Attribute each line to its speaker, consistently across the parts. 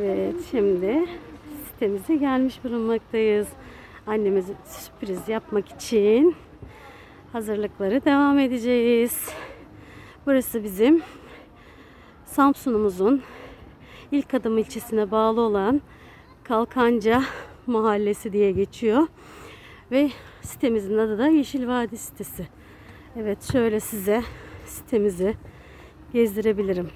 Speaker 1: Evet şimdi sitemize gelmiş bulunmaktayız. Annemize sürpriz yapmak için hazırlıkları devam edeceğiz. Burası bizim Samsun'umuzun ilk adım ilçesine bağlı olan Kalkanca Mahallesi diye geçiyor. Ve sitemizin adı da Yeşil Vadi sitesi. Evet şöyle size sitemizi gezdirebilirim.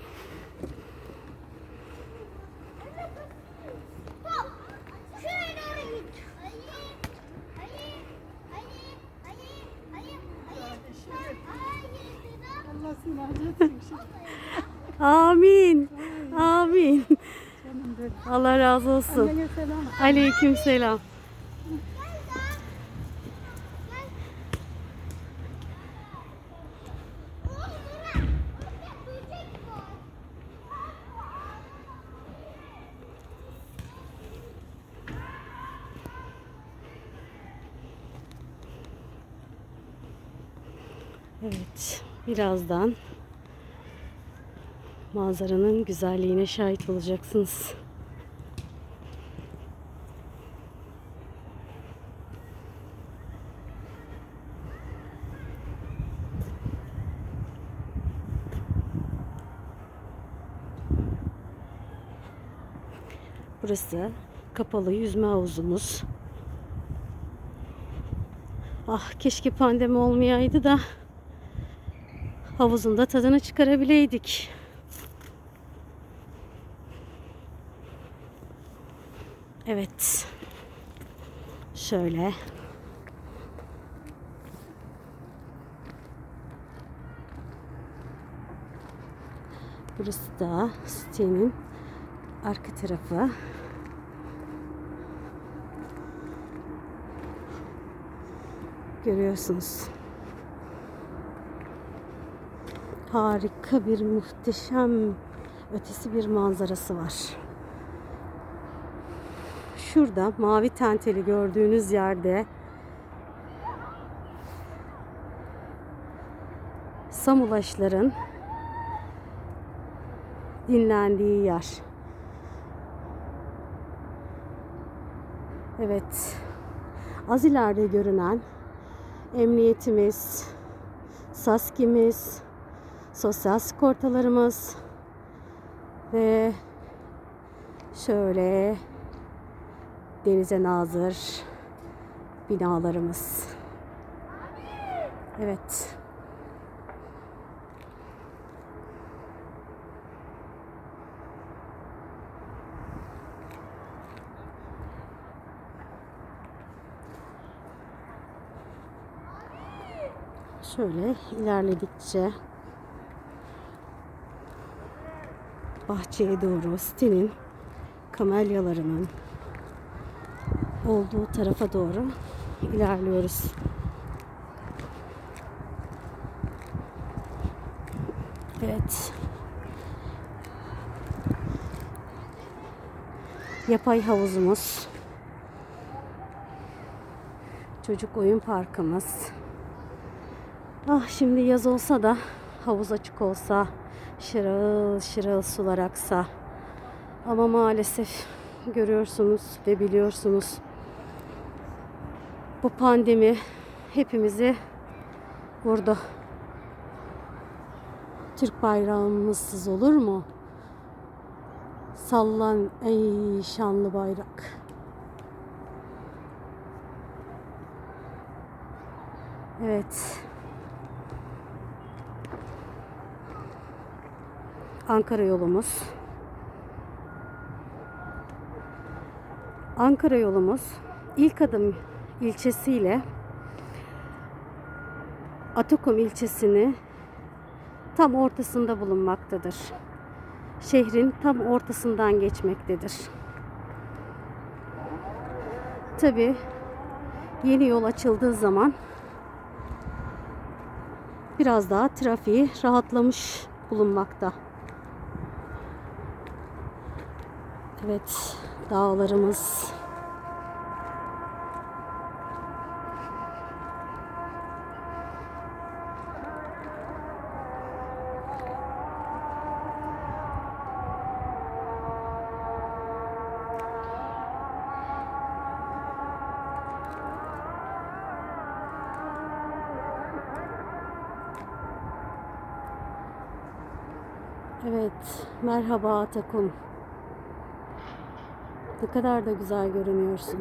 Speaker 2: Ali,
Speaker 3: Allah seni razı olsun.
Speaker 1: Amin. Amin. Allah razı olsun. Aleyküm selam. Evet, birazdan manzaranın güzelliğine şahit olacaksınız. Burası kapalı yüzme havuzumuz. Ah keşke pandemi olmayaydı da havuzun da tadını çıkarabileydik. Evet. Şöyle. Burası da sitenin arka tarafı. Görüyorsunuz. Harika bir muhteşem ötesi bir manzarası var. Şurada mavi tenteli gördüğünüz yerde Samulaşların dinlendiği yer. Evet. Az ileride görünen emniyetimiz, SASKİ'miz, sosyal sigortalarımız ve şöyle denize nazır binalarımız. Evet. Şöyle ilerledikçe bahçeye doğru sitenin kamelyalarının olduğu tarafa doğru ilerliyoruz. Evet. Yapay havuzumuz. Çocuk oyun parkımız. Ah şimdi yaz olsa da havuz açık olsa, şırıl şırıl sular aksa. Ama maalesef görüyorsunuz ve biliyorsunuz bu pandemi hepimizi vurdu. Türk bayrağımızsız olur mu? Sallan ey şanlı bayrak. Evet. Ankara yolumuz. Ankara yolumuz ilk adım ilçesiyle Atakum ilçesini tam ortasında bulunmaktadır. Şehrin tam ortasından geçmektedir. Tabi yeni yol açıldığı zaman biraz daha trafiği rahatlamış bulunmakta. Evet, dağlarımız. Evet, merhaba Atakum. Ne kadar da güzel görünüyorsun.